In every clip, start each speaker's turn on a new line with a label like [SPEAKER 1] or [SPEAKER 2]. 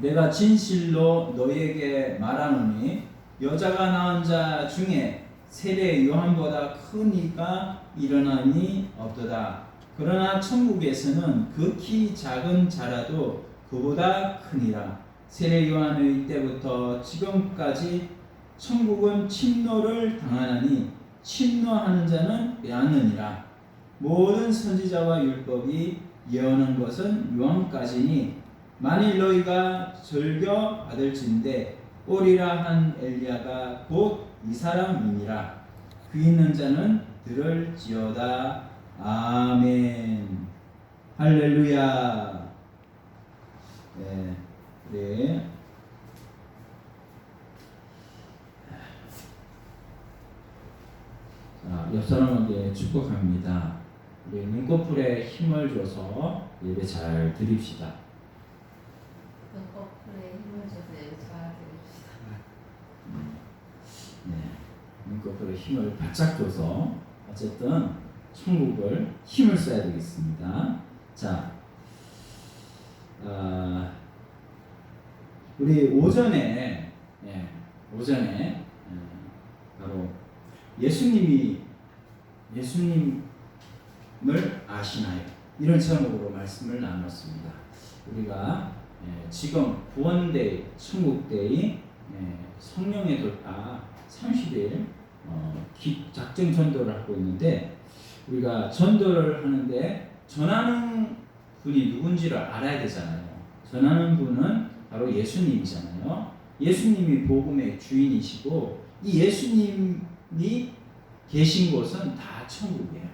[SPEAKER 1] 내가 진실로 너희에게 말하노니 여자가 낳은 자 중에 세례 요한보다 큰 이가 일어나니 없도다. 그러나 천국에서는 극히 작은 자라도 그보다 크니라. 세례 요한의 때부터 지금까지 천국은 침노를 당하나니 침노하는 자는 빼앗느니라. 모든 선지자와 율법이 예언한 것은 요한까지니 만일 너희가 즐겨 받을진대 오리라 한 엘리야가 곧 이 사람이니라. 그 있는 자는 들을지어다. 아멘. 할렐루야. 네 그래. 자, 옆 사람에게 축복합니다. 우리 눈꺼풀에 힘을 줘서 예배 잘 드립시다.
[SPEAKER 2] 눈꺼풀에.
[SPEAKER 1] 네, 눈꺼풀에 힘을 바짝 줘서 어쨌든 천국을 힘을 써야 되겠습니다. 자, 아, 우리 오전에 예, 오전에 예, 바로 예수님이 예수님을 아시나요? 이런 제목으로 말씀을 나눴습니다. 우리가 예, 지금 구원데이, 천국데이, 예, 성령의 돌파 30일 어, 기- 작정 전도를 하고 있는데 우리가 전도를 하는데 전하는 분이 누군지를 알아야 되잖아요. 전하는 분은 바로 예수님이잖아요. 예수님이 복음의 주인이시고 이 예수님이 계신 곳은 다 천국이에요.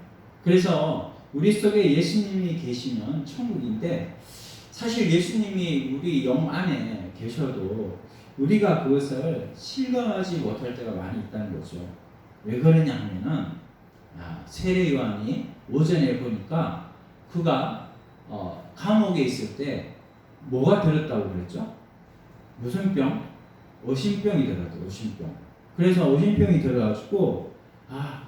[SPEAKER 1] 그래서 우리 속에 예수님이 계시면 천국인데 사실 예수님이 우리 영 안에 계셔도 우리가 그것을 실감하지 못할 때가 많이 있다는 거죠. 왜 그러냐 하면은 아, 세례 요한이 오전에 보니까 그가 어, 감옥에 있을 때 뭐가 들었다고 그랬죠? 무슨 병? 어심병이 들었대. 어심병. 그래서 어심병이 들어가지고 아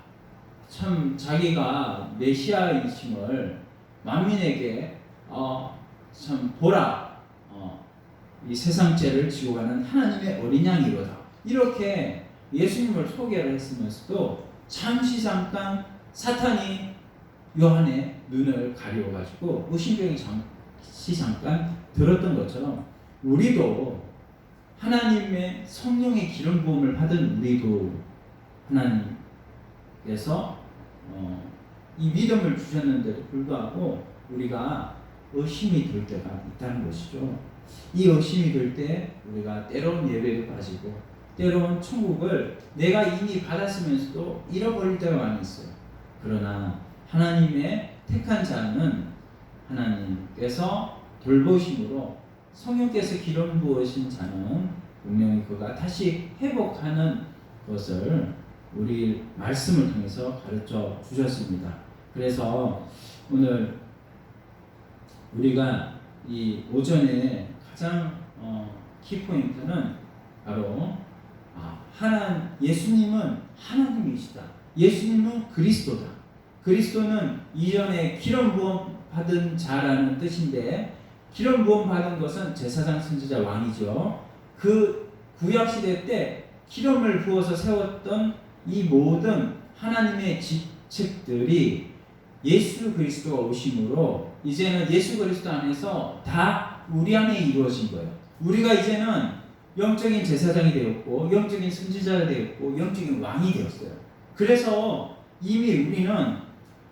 [SPEAKER 1] 참 자기가 메시아이심을 만민에게 어, 참 보라 어, 이 세상 죄를 지고 가는 하나님의 어린 양이로다. 이렇게 예수님을 소개를 했으면서도 잠시 잠깐 사탄이 요한의 눈을 가려가지고 의심병이 잠시 잠깐 들었던 것처럼 우리도 하나님의 성령의 기름 부음을 받은 우리도 하나님께서 어, 이 믿음을 주셨는데도 불구하고 우리가 의심이 들 때가 있다는 것이죠. 이 의심이 들 때 우리가 때로는 예배도 빠지고 때로는 천국을 내가 이미 받았으면서도 잃어버릴 때가 많이 있어요. 그러나 하나님의 택한 자는 하나님께서 돌보심으로 성령께서 기름 부으신 자는 분명히 그가 다시 회복하는 것을 우리 말씀을 통해서 가르쳐 주셨습니다. 그래서 오늘 우리가 이 오전에 가장 어, 키포인트는 바로 아, 하나 예수님은 하나님이시다. 예수님은 그리스도다. 그리스도는 이전에 기름 부음 받은 자라는 뜻인데 기름 부음 받은 것은 제사장 선지자 왕이죠. 그 구약 시대 때 기름을 부어서 세웠던 이 모든 하나님의 직책들이 예수 그리스도가 오심으로 이제는 예수 그리스도 안에서 다 우리 안에 이루어진 거예요. 우리가 이제는 영적인 제사장이 되었고 영적인 선지자가 되었고 영적인 왕이 되었어요. 그래서 이미 우리는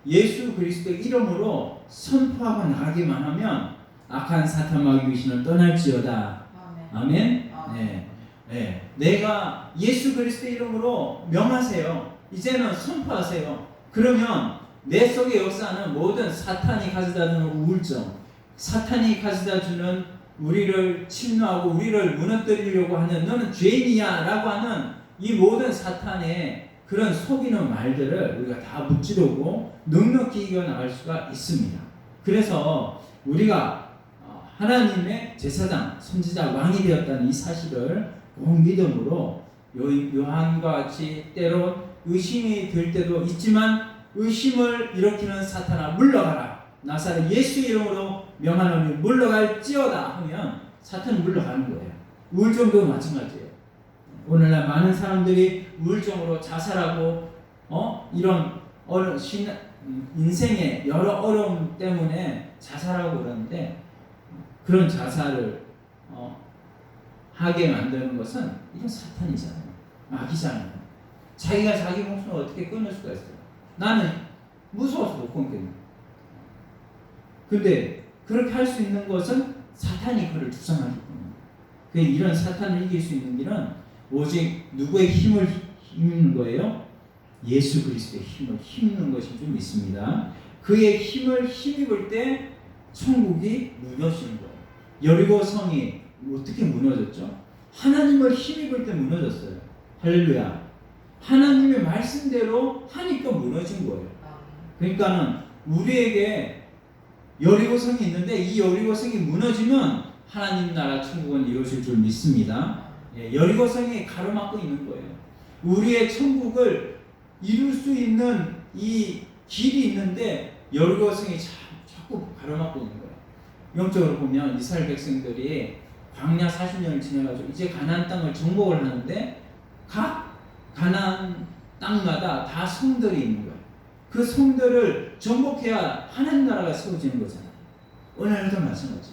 [SPEAKER 1] 예수 그리스도의 이름으로 선포하고 나가기만 하면 악한 사탄 마귀 귀신을 떠날지어다.
[SPEAKER 2] 아멘.
[SPEAKER 1] 아멘. 네. 네. 내가 예수 그리스도의 이름으로 명하세요. 이제는 선포하세요. 그러면 내 속에 역사하는 모든 사탄이 가져다 주는 우울증, 사탄이 가져다 주는 우리를 침노하고 우리를 무너뜨리려고 하는 너는 죄인이야 라고 하는 이 모든 사탄의 그런 속이는 말들을 우리가 다 무찌르고 넉넉히 이겨나갈 수가 있습니다. 그래서 우리가 어, 하나님의 제사장, 선지자, 왕이 되었다는 이 사실을 꼭 믿음으로 요- 요한과 같이 때로 의심이 들 때도 있지만 의심을 일으키는 사탄아 물러가라. 나사렛 예수 이름으로 명하노니 물러갈지어다 하면 사탄은 물러가는 거예요. 우울증도 마찬가지예요. 오늘날 많은 사람들이 우울증으로 자살하고 어 이런 어려 신 음, 인생의 여러 어려움 때문에 자살하고 그러는데 그런 자살을 어, 하게 만드는 것은 이건 사탄이잖아요. 마귀잖아요. 자기가 자기 목숨을 어떻게 끊을 수가 있어요? 나는 무서워서 못 끊겠네. 근데 그렇게 할 수 있는 것은 사탄이 그를 주장하기 때문에. 그 이런 사탄을 이길 수 있는 길은 오직 누구의 힘을 힘는 거예요? 예수 그리스도의 힘을 힘는 것인 줄 믿습니다. 그의 힘을 힘입을 때 천국이 무너지는 거예요. 여리고 성이 어떻게 무너졌죠? 하나님을 힘입을 때 무너졌어요. 할렐루야. 하나님의 말씀대로 하니까 무너진 거예요. 그러니까는 우리에게 여리고성이 있는데 이 여리고성이 무너지면 하나님 나라 천국은 이루어질 줄 믿습니다. 예, 여리고성이 가로막고 있는 거예요. 우리의 천국을 이룰 수 있는 이 길이 있는데 여리고성이 자, 자꾸 가로막고 있는 거예요. 영적으로 보면 이스라엘 백성들이 광야 40년을 지나가지고 이제 가나안 땅을 정복을 하는데 각 가나안 땅마다 다 성들이 있는 거예요. 그 성들을 정복해야 하나님 나라가 세워지는 거잖아요. 오늘날도 마찬가지.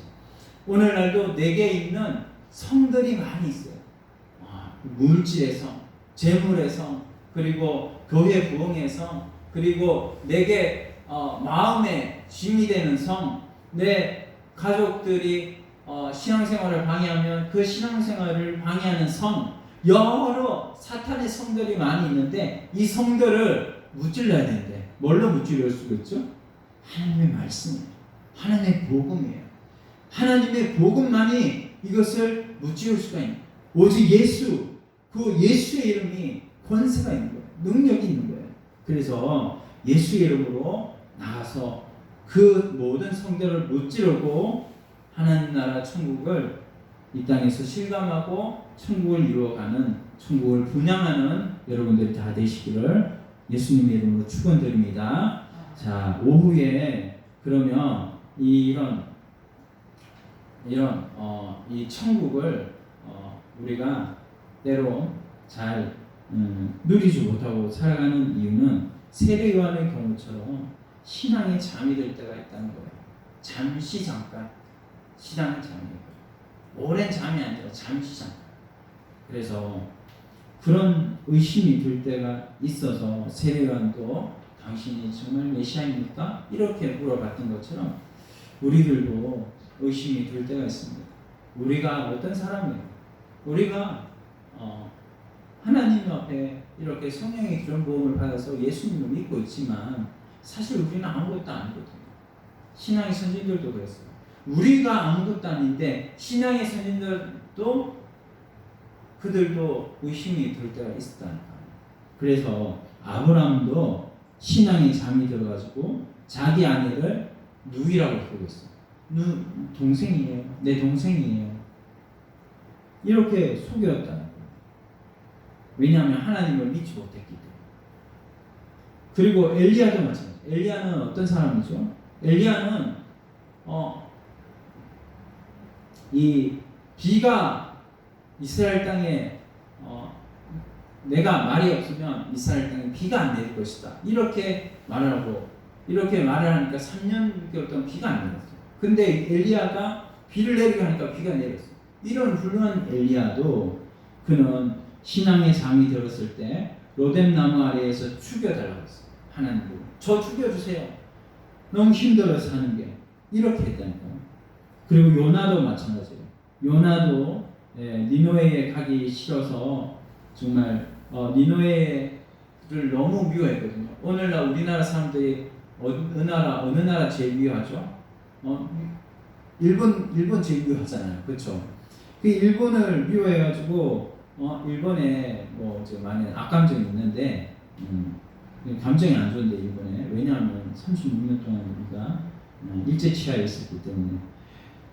[SPEAKER 1] 오늘날도 내게 있는 성들이 많이 있어요. 아, 물질의 성, 재물의 성, 그리고 교회 부흥의 성, 그리고 내게 어, 마음에 짐이 되는 성, 내 가족들이 어, 신앙생활을 방해하면 그 신앙생활을 방해하는 성, 여러 사탄의 성들이 많이 있는데 이 성들을 무찔러야 되는데 뭘로 무찔릴 수가 있죠? 하나님의 말씀이에요. 하나님의 복음이에요. 하나님의 복음만이 이것을 무찌를 수가 있는 거예요. 오직 예수, 그 예수의 이름이 권세가 있는 거예요. 능력이 있는 거예요. 그래서 예수의 이름으로 나가서 그 모든 성들을 무찌르고 하나님 나라 천국을 이 땅에서 실감하고 천국을 이루어가는 천국을 분양하는 여러분들이 다 되시기를 예수님의 이름으로 축원드립니다. 자 오후에 그러면 이런 이런 어, 이 천국을 어, 우리가 때로 잘 음, 누리지 못하고 살아가는 이유는 세례 요한의 경우처럼 신앙에 잠이 들 때가 있다는 거예요. 잠시 잠깐 신앙은 잠이 들어요. 오랜 잠이 아니라 잠시 잠깐. 그래서 그런 의심이 들 때가 있어서 세례 요한도 당신이 정말 메시아입니까? 이렇게 물어봤던 것처럼 우리들도 의심이 들 때가 있습니다. 우리가 어떤 사람이에요? 우리가 어, 하나님 앞에 이렇게 성령의 기름 부음을 받아서 예수님을 믿고 있지만 사실 우리는 아무것도 아니거든요. 신앙의 선진들도 그랬어요. 우리가 아무것도 아닌데 신앙의 선진들도 그들도 의심이 들 때가 있었다니까. 그래서 아브라함도 신앙에 잠이 들어가지고 자기 아내를 누이라고 부르고 있어요. 누 동생이에요. 내 동생이에요. 이렇게 속였다는 거예요. 왜냐하면 하나님을 믿지 못했기 때문에. 그리고 엘리야도 마찬가지. 엘리야는 어떤 사람이죠? 엘리야는 어, 이 비가 이스라엘 땅에 어, 내가 말이 없으면 이스라엘 땅에 비가 안 내릴 것이다. 이렇게 말을 하고 이렇게 말을 하니까 3년 6개월 동안 비가 안 내렸어요. 근데 엘리야가 비를 내리게 하니까 비가 내렸어요. 이런 훌륭한 엘리야도 그는 신앙의 잠이 들었을 때 로뎀 나무 아래에서 죽여달라고 했어요. 하나님도 저 죽여주세요. 너무 힘들어 사는 게 이렇게 했다니까요. 그리고 요나도 마찬가지예요. 요나도 예, 니노에에 가기 싫어서 정말 어, 니노에를 너무 미워했거든요. 오늘날 우리나라 사람들이 어느 나라 어느 나라 제일 미워하죠? 어, 일본 일본 제일 미워하잖아요. 그렇죠? 그 일본을 미워해가지고 어, 일본에 뭐저 많이 악감정이 있는데 음, 감정이 안 좋은데 일본에 왜냐하면 36년 동안 우리가 음, 일제 치하에 있었기 때문에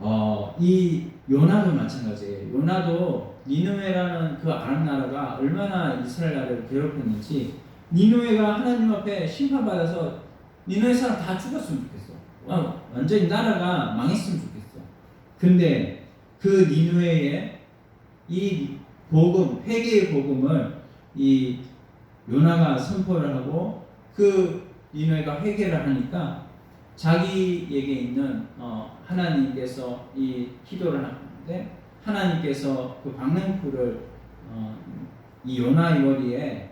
[SPEAKER 1] 어, 이 요나도 마찬가지예요. 요나도 니누웨라는 그 아랍 나라가 얼마나 이스라엘 나라를 괴롭혔는지 니누웨가 하나님 앞에 심판받아서 니누웨 사람 다 죽었으면 좋겠어. 와, 완전히 나라가 망했으면 좋겠어. 근데 그 니누에의 이 복음, 회개의 복음을 이 요나가 선포를 하고 그 니누에가 회개를 하니까 자기에게 있는 어, 하나님께서 이 기도를 하는데 하나님께서 그 박능풀을 어, 이 요나의 머리에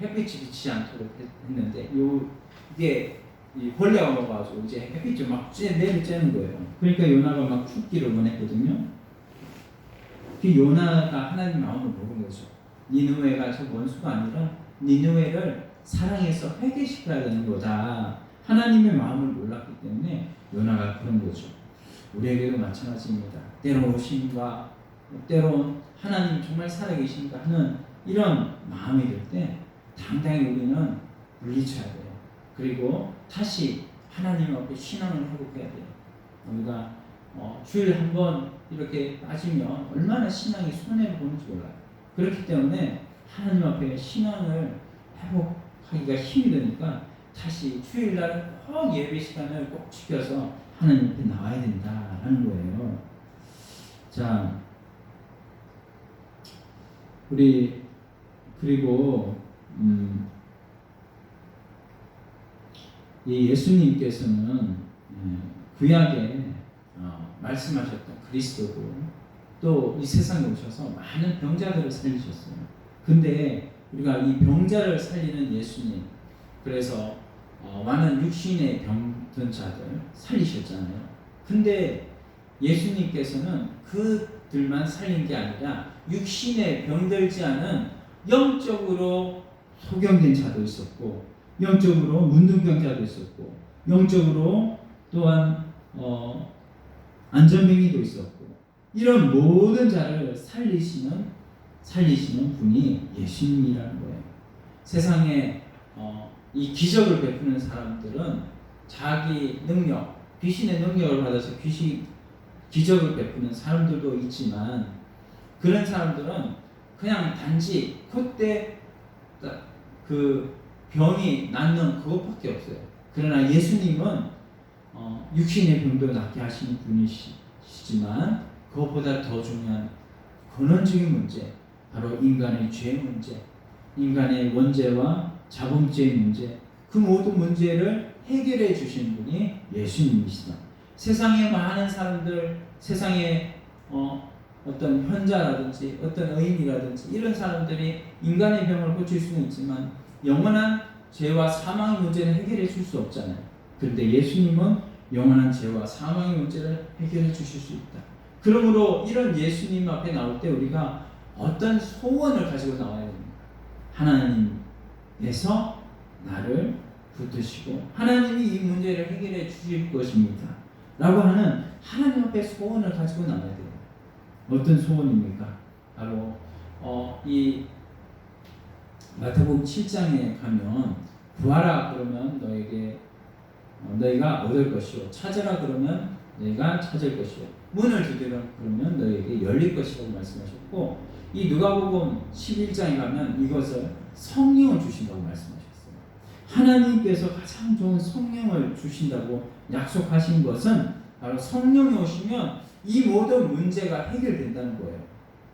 [SPEAKER 1] 햇빛이 비치지 않도록 했- 했는데 요 이게 이 벌레가 먹어가지고 이제 햇빛이 막 쬐, 내리 쬐는 거예요. 그러니까 요나가 막 죽기를 원했거든요. 그 요나가 하나님 마음을 모른 거죠. 니누에가 저 원수가 아니라 니누에를 사랑해서 회개시켜야 되는 거다. 하나님의 마음을 몰랐기 때문에 요나가 그런 거죠. 우리에게도 마찬가지입니다. 때로 오심과 때론 하나님 정말 살아계신가 하는 이런 마음이 들 때 당당히 우리는 물리쳐야 돼요. 그리고 다시 하나님 앞에 신앙을 회복해야 돼요. 우리가 어, 주일 한 번 이렇게 빠지면 얼마나 신앙이 손해를 보는지 몰라요. 그렇기 때문에 하나님 앞에 신앙을 회복하기가 힘이 드니까 다시 주일날은 꼭 예배 시간을 꼭 지켜서 하나님 앞에 나와야 된다라는 거예요. 자, 우리 그리고 음, 이 예수님께서는 예, 구약에 어, 말씀하셨던 그리스도고 또 이 세상에 오셔서 많은 병자들을 살리셨어요. 근데 우리가 이 병자를 살리는 예수님 그래서 어, 많은 육신의 병든 자들 살리셨잖아요. 근데 예수님께서는 그들만 살린 게 아니라 육신에 병들지 않은 영적으로 소경된 자도 있었고 영적으로 문둥병 자도 있었고 영적으로 또한 어, 안전병이도 있었고 이런 모든 자를 살리시는 살리시는 분이 예수님이라는 거예요. 세상에 어, 이 기적을 베푸는 사람들은 자기 능력, 귀신의 능력을 받아서 귀신 기적을 베푸는 사람들도 있지만 그런 사람들은 그냥 단지 그때 그 병이 낫는 그것밖에 없어요. 그러나 예수님은 어, 육신의 병도 낫게 하시는 분이시지만 그것보다 더 중요한 근원적인 문제, 바로 인간의 죄 문제, 인간의 원죄와 자범죄의 문제, 그 모든 문제를 해결해 주신 분이 예수님이시다. 세상에 많은 사람들, 세상에 어, 어떤 현자라든지 어떤 의인이라든지 이런 사람들이 인간의 병을 고칠 수는 있지만 영원한 죄와 사망의 문제는 해결해 줄 수 없잖아요. 그런데 예수님은 영원한 죄와 사망의 문제를 해결해 주실 수 있다. 그러므로 이런 예수님 앞에 나올 때 우리가 어떤 소원을 가지고 나와야 됩니까? 하나님 께서 나를 붙드시고 하나님이 이 문제를 해결해 주실 것입니다. 라고 하는 하나님 앞에 소원을 가지고 나와야 돼요. 어떤 소원입니까? 바로 어, 이 마태복음 7장에 가면 구하라 그러면 너에게 어, 너희가 얻을 것이요 찾으라 그러면 너희가 찾을 것이요 문을 두드려 그러면 너희에게 열릴 것이라고 말씀하셨고 이 누가복음 11장에 가면 이것을 성령을 주신다고 말씀하셨어요. 하나님께서 가장 좋은 성령을 주신다고 약속하신 것은 바로 성령이 오시면 이 모든 문제가 해결된다는 거예요.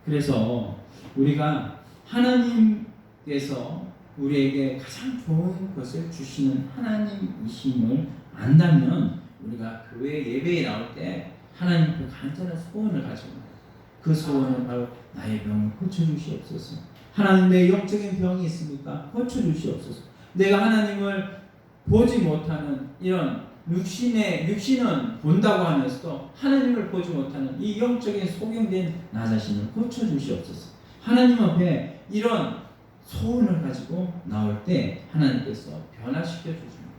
[SPEAKER 1] 그래서 우리가 하나님께서 우리에게 가장 좋은 것을 주시는 하나님이심을 안다면 우리가 교회 예배에 나올 때 하나님 그 간절한 소원을 가지고. 그 소원은 바로 나의 병을 고쳐주시옵소서. 하나님 내 영적인 병이 있습니까? 고쳐주시옵소서. 내가 하나님을 보지 못하는 이런 육신의 육신은 본다고 하면서도 하나님을 보지 못하는 이 영적인 소경된 나 자신을 고쳐 주시옵소서. 하나님 앞에 이런 소원을 가지고 나올 때 하나님께서 변화시켜 주십니다.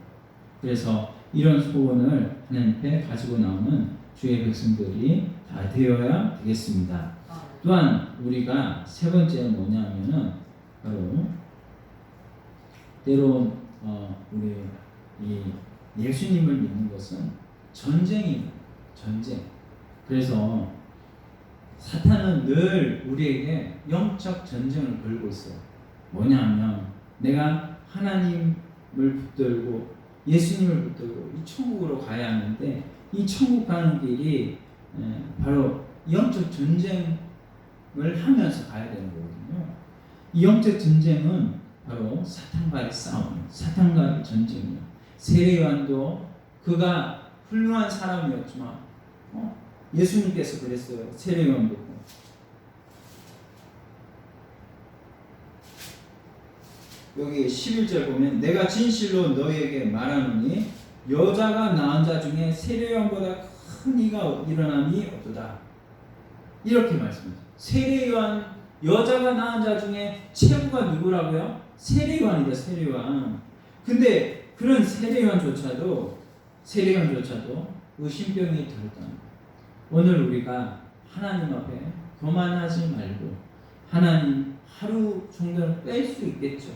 [SPEAKER 1] 그래서 이런 소원을 하나님 앞에 가지고 나오는 주의 백성들이 다 되어야 되겠습니다. 또한 우리가 세 번째는 뭐냐면은 바로 때론 어, 우리 이 예수님을 믿는 것은 전쟁이 전쟁. 그래서 사탄은 늘 우리에게 영적 전쟁을 걸고 있어요. 뭐냐면 내가 하나님을 붙들고 예수님을 붙들고 이 천국으로 가야 하는데 이 천국 가는 길이 에, 바로 영적 전쟁 을 하면서 가야 되는 거거든요. 이 영적 전쟁은 바로 사탄과의 싸움, 사탄과의 전쟁이요. 세례요한도 그가 훌륭한 사람이었지만 어? 예수님께서 그랬어요. 세례요한 보고 여기 11절 보면 내가 진실로 너희에게 말하노니 여자가 낳은 자 중에 세례요한보다 큰 이가 일어남이 없도다. 이렇게 말씀합니다. 세례요한 여자가 낳은 자 중에 최고가 누구라고요? 세례요한이다. 세례요한. 근데 그런 세례요한조차도 세례요한조차도 의심병이 들었다. 오늘 우리가 하나님 앞에 교만하지 말고 하나님 하루 정도는 뺄 수 있겠죠.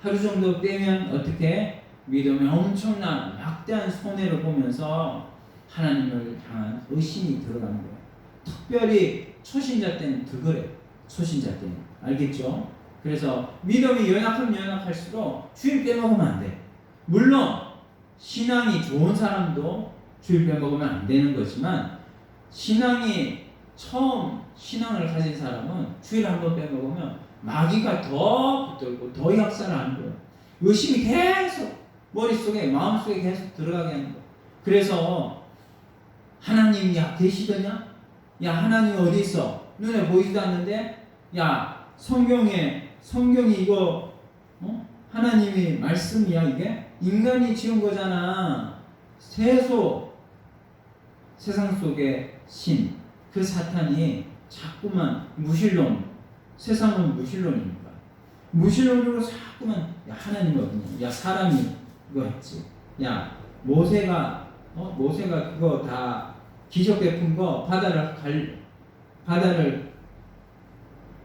[SPEAKER 1] 하루 정도 빼면 어떻게 믿음의 엄청난 막대한 손해를 보면서 하나님을 향한 의심이 들어가는 거예요. 특별히 초신자 때는 더 그래. 초신자 때는 알겠죠? 그래서 믿음이 연약하면 연약할수록 주일 빼먹으면 안 돼. 물론 신앙이 좋은 사람도 주일 빼먹으면 안 되는 거지만 신앙이 처음 신앙을 가진 사람은 주일 한 번 빼먹으면 마귀가 더 붙들고 더 약살하는 거예요. 의심이 계속 머릿속에 마음속에 계속 들어가게 하는 거예요. 그래서 하나님이 야 계시더냐? 야 하나님 어디 있어? 눈에 보이지도 않는데 야 성경에 성경이 이거 어? 하나님이 말씀이야 이게 인간이 지은 거잖아. 세소 세상 속의 신 그 사탄이 자꾸만 무신론 세상은 무신론입니다. 무신론으로 자꾸만 야 하나님 어디냐? 야 사람이 이거 했지. 야 모세가 어 모세가 그거 다 기적 베푼 거 바다를 갈 바다를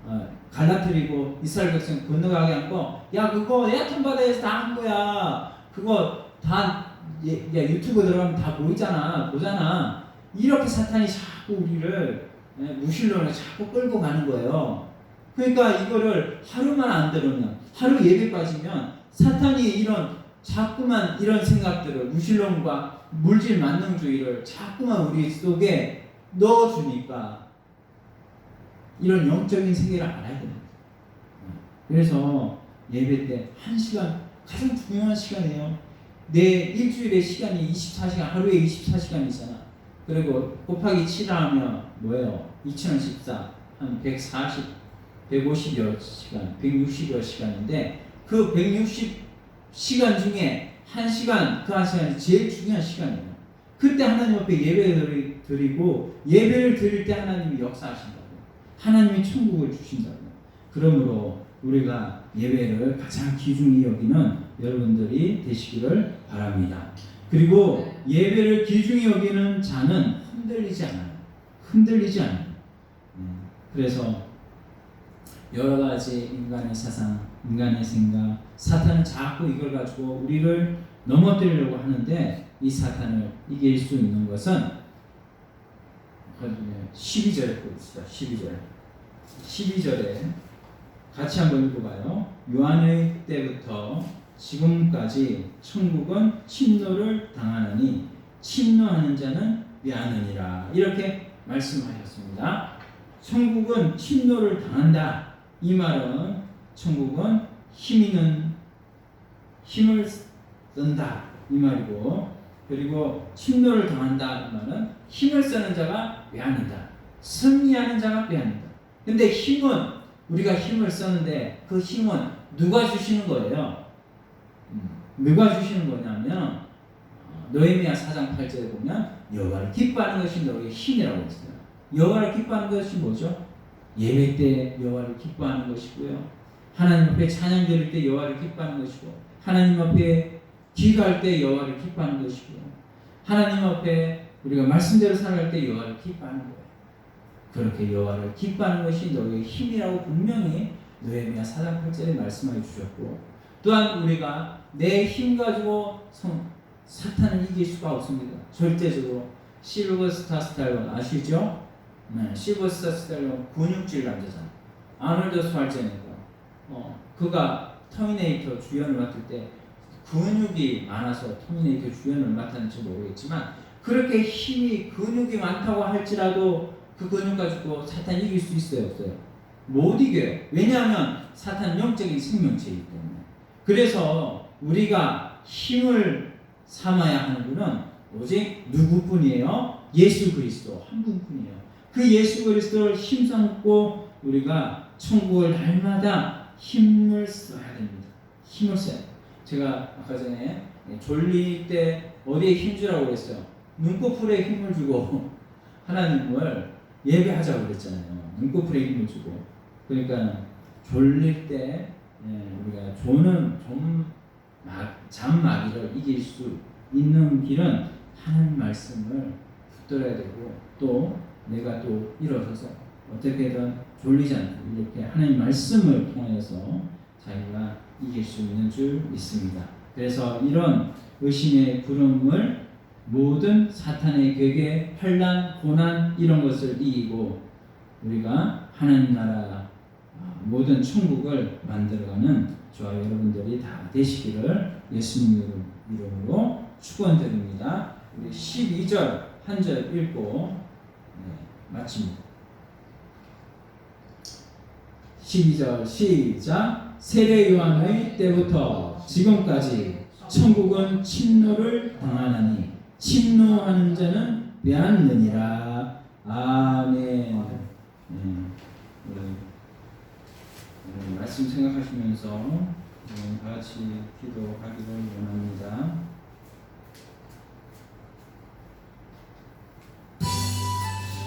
[SPEAKER 1] 어, 갈라뜨리고 이스라엘 백성 건너가게 한 거, 야 그거 얕은 바다에서 다 한 거야. 그거 다 예, 야, 유튜브 들어가면 다 보이잖아, 보잖아. 이렇게 사탄이 자꾸 우리를 예, 무신론에 자꾸 끌고 가는 거예요. 그러니까 이거를 하루만 안 들으면, 하루 예배 빠지면 사탄이 이런 자꾸만 이런 생각들을 무신론과 물질 만능주의를 자꾸만 우리 속에 넣어주니까 이런 영적인 세계를 알아야 됩니다. 그래서 예배 때 한 시간 가장 중요한 시간이에요. 내 일주일의 시간이 24시간, 하루에 24시간이잖아. 그리고 곱하기 7 하면 뭐예요? 2014, 한 140, 150여 시간, 160여 시간인데 그 160시간 중에 한 시간, 그 한 시간이 제일 중요한 시간이에요. 그때 하나님 앞에 예배를 드리고 예배를 드릴 때 하나님이 역사하신다고. 하나님이 천국을 주신다고. 그러므로 우리가 예배를 가장 귀중히 여기는 여러분들이 되시기를 바랍니다. 그리고 예배를 귀중히 여기는 자는 흔들리지 않아요. 흔들리지 않아요. 음, 그래서 여러 가지 인간의 사상, 인간의 생각, 사탄은 자꾸 이걸 가지고 우리를 넘어뜨리려고 하는데 이 사탄을 이길 수 있는 것은 12절에 보겠습니다. 12절. 12절에 같이 한번 읽어봐요. 요한의 때부터 지금까지 천국은 침노를 당하느니 침노하는 자는 미하느니라 이렇게 말씀하셨습니다. 천국은 침노를 당한다. 이 말은 천국은 힘 있는 힘을 쓴다 이 말이고 그리고 침노를 당한다 이 말은 힘을 쓰는 자가 외환이다. 승리하는 자가 외환이다. 근데 힘은 우리가 힘을 썼는데 그 힘은 누가 주시는 거예요? 음, 누가 주시는 거냐면 어, 노에미야 4장 8절에 보면 여호와를 기뻐하는 것이 너의 힘이라고 했어요. 여호와를 기뻐하는 것이 뭐죠? 예배 때 여호와를 기뻐하는 것이고요. 하나님 앞에 찬양 드릴 때 여호와를 기뻐하는 것이고 하나님 앞에 기도할 때 여호와를 기뻐하는 것이고요. 하나님 앞에 우리가 말씀대로 살아갈 때 여호와를 기뻐하는 거예요. 그렇게 여호와를 기뻐하는 것이 너의 힘이라고 분명히 느헤미야 4장 8절에 말씀해 주셨고 또한 우리가 내 힘 가지고 성, 사탄을 이길 수가 없습니다. 절대적으로 실버스타 스타일론 아시죠? 네, 실버스타 스타일론 근육질 남자잖아. 아놀드 스왈제네거. 어, 그가 터미네이터 주연을 맡을 때 근육이 많아서 터미네이터 주연을 맡았는지 모르겠지만 그렇게 힘이 근육이 많다고 할지라도 그 근육 가지고 사탄 이길 수 있어요, 없어요? 못 이겨요. 왜냐하면 사탄 영적인 생명체이기 때문에. 그래서 우리가 힘을 삼아야 하는 분은 오직 누구뿐이에요? 예수 그리스도 한 분뿐이에요. 그 예수 그리스도를 힘삼고 우리가 천국을 날마다 힘을 써야 됩니다. 힘을 써야 돼요. 제가 아까 전에 졸릴 때 어디에 힘주라고 그랬어요? 눈꺼풀에 힘을 주고 하나님을 예배하자고 그랬잖아요. 눈꺼풀에 힘을 주고. 그러니까 졸릴 때 예, 우리가 조는 잠마비를 이길 수 있는 길은 하나님 말씀을 붙들어야 되고 또 내가 또 일어서서 어떻게든 졸리지 않고 이렇게 하나님 말씀을 통해서 자기가 이길 수 있는 줄 믿습니다. 그래서 이런 의심의 구름을 모든 사탄의 괴계, 환란, 고난 이런 것을 이기고 우리가 하나님 나라 아, 모든 천국을 만들어가는 저와 여러분들이 다 되시기를 예수님 이름- 이름으로 축원드립니다. 우리 12절 한 절 읽고 네, 마칩니다. 12절 시작. 세례 요한의 때부터 지금까지 천국은 침노를 당하나니 침노하는 자는 빼앗느니라. 아멘. 음, 우리 말씀 생각하시면서 우리 다 같이 기도하기를 원합니다.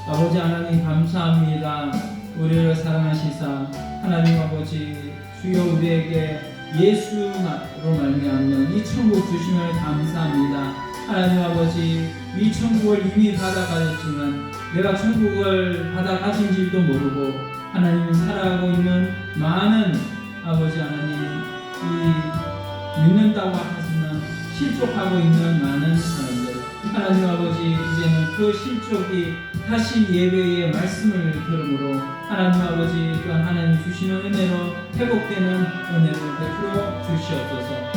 [SPEAKER 1] 아버지 하나님 감사합니다. 우리를 사랑하시사 하나님 아버지 주여 우리에게 예수로 말미암는 이 천국 주심을 감사합니다. 하나님 아버지 이 천국을 이미 받아가졌지만 내가 천국을 받아가진지도 모르고 하나님 살아가고 있는 많은 아버지 하나님 이 믿는다고 하지만 실족하고 있는 많은 사람들 하나님 아버지 이제는 그 실족이 다시 예배의 말씀을 들음으로 하나님 아버지 또한 하나님 주시는 은혜로 회복되는 은혜를 베풀어 주시옵소서